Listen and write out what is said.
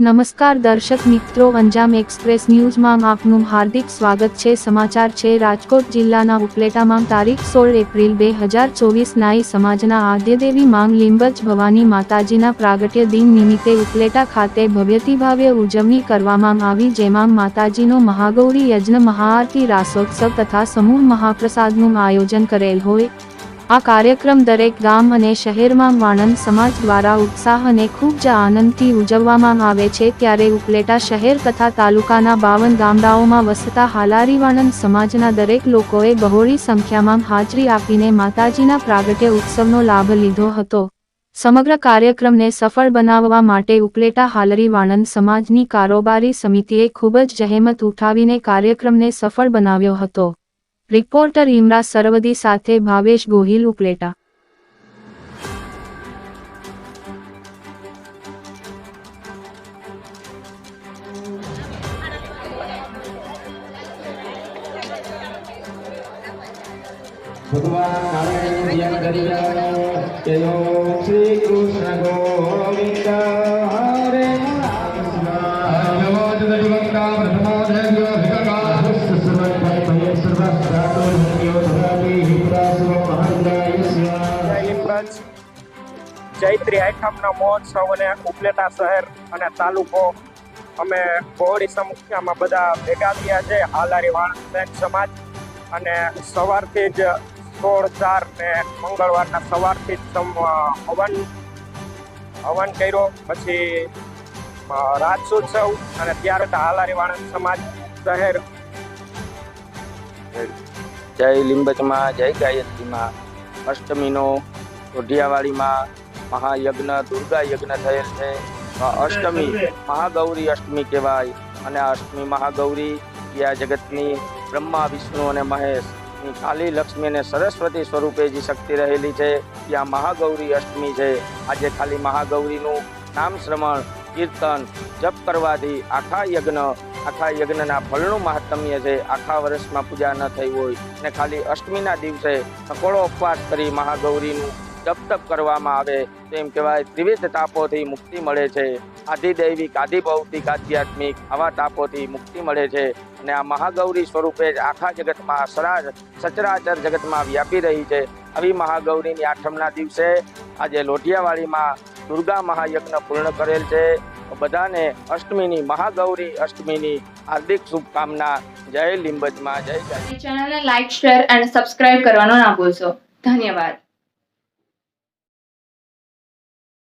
નમસ્કાર દર્શક મિત્રો, અંજામ એક્સપ્રેસ ન્યૂઝમાં આપનું હાર્દિક સ્વાગત છે. સમાચાર છે, રાજકોટ જિલ્લાના ઉપલેટામાં તારીખ સોળ એપ્રિલ બે હજાર ચોવીસ નાઈ સમાજના આદ્યદેવી માંગ લિંબજ ભવાની માતાજીના પ્રાગટ્ય દિન નિમિત્તે ઉપલેટા ખાતે ભવ્યતિભાવ્ય ઉજવણી કરવામાં આવી, જેમાં માતાજીનો મહાગૌરી યજ્ઞ, મહાઆરતી, રાસોત્સવ તથા સમૂહ મહાપ્રસાદનું આયોજન કરેલ હોય. આ કાર્યક્રમ દરેક ગામ અને શહેરમાં વાણંદ સમાજ દ્વારા ઉત્સાહ અને ખૂબ જ આનંદથી ઉજવવામાં આવે છે ત્યારે ઉપલેટા શહેર તથા તાલુકાના બાવન ગામડાઓમાં વસતા હાલારી વાણંદ સમાજના દરેક લોકોએ બહોળી સંખ્યામાં હાજરી આપીને માતાજીના પ્રાગટ્ય ઉત્સવનો લાભ લીધો હતો. સમગ્ર કાર્યક્રમને સફળ બનાવવા માટે ઉપલેટા હાલરી વાણંદ સમાજની કારોબારી સમિતિએ ખૂબ જ જહેમત ઉઠાવીને કાર્યક્રમને સફળ બનાવ્યો હતો. રિપોર્ટર ઇમરા સરવદી સાથે ભાવેશ ગોહિલ ઉપલેટા. ભગવાન શ્રી કૃષ્ણ ગોવિંદ. જય લીંબજ ચૈત્રી મહોત્સવ અને ઉપલેટા શહેર અને તાલુકો અમે બહોળી સંખ્યામાં બધા ભેગા થયા છે. હાલારી વાણ સમાજ અને સવારથી જ સોળ ચાર ને મંગળવારના સવારથી જ હવન હવન કર્યો. પછી અ, રાસોત્સવ અને ત્યાર હાલારી વાણંદ સમાજ શહેર. જય લિંબચમાં જય ગાયત્રીમાં અષ્ટમીનો ઓઢિયાવાડીમાં મહાયજ્ઞ, દુર્ગા યજ્ઞ થયેલ છે. અષ્ટમી મહાગૌરી અષ્ટમી કહેવાય અને આ અષ્ટમી મહાગૌરી એ આ જગતની બ્રહ્મા, વિષ્ણુ અને મહેશ કાલી, લક્ષ્મી અને સરસ્વતી સ્વરૂપે જે શક્તિ રહેલી છે એ આ મહાગૌરી અષ્ટમી છે. આજે ખાલી મહાગૌરીનું નામ શ્રવણ, કીર્તન, જપ કરવાથી આખા યજ્ઞ, આખા યજ્ઞના ફળનું મહાત્મ્ય છે. આખા વર્ષમાં પૂજા ન થઈ હોય ને ખાલી અષ્ટમીના દિવસે સકોળો ઉપવાસ કરી મહાગૌરીનું જપ તપ કરવામાં આવે. તેમ કહેવાય, ત્રિવિધ તાપોથી મુક્તિ મળે છે. આધિદૈવિક આધિભૌતિક આધ્યાત્મિક આવા તાપોથી મુક્તિ મળે છે. અને આ મહાગૌરી સ્વરૂપે જ આખા જગતમાં સરા સચરાચર જગતમાં વ્યાપી રહી છે. આવી મહાગૌરીની આઠમના દિવસે આજે લોઢિયાવાડીમાં દુર્ગા મહાયજ્ઞ પૂર્ણ કરેલ છે. બધાને અષ્ટમીની મહાગૌરી, અષ્ટમીની હાર્દિક શુભકામના. જય લીંબજમાં, જય ગાય ચેનલને લાઈક, શેર અને સબસ્ક્રાઇબ કરવાનો ના ભૂલશો. ધન્યવાદ.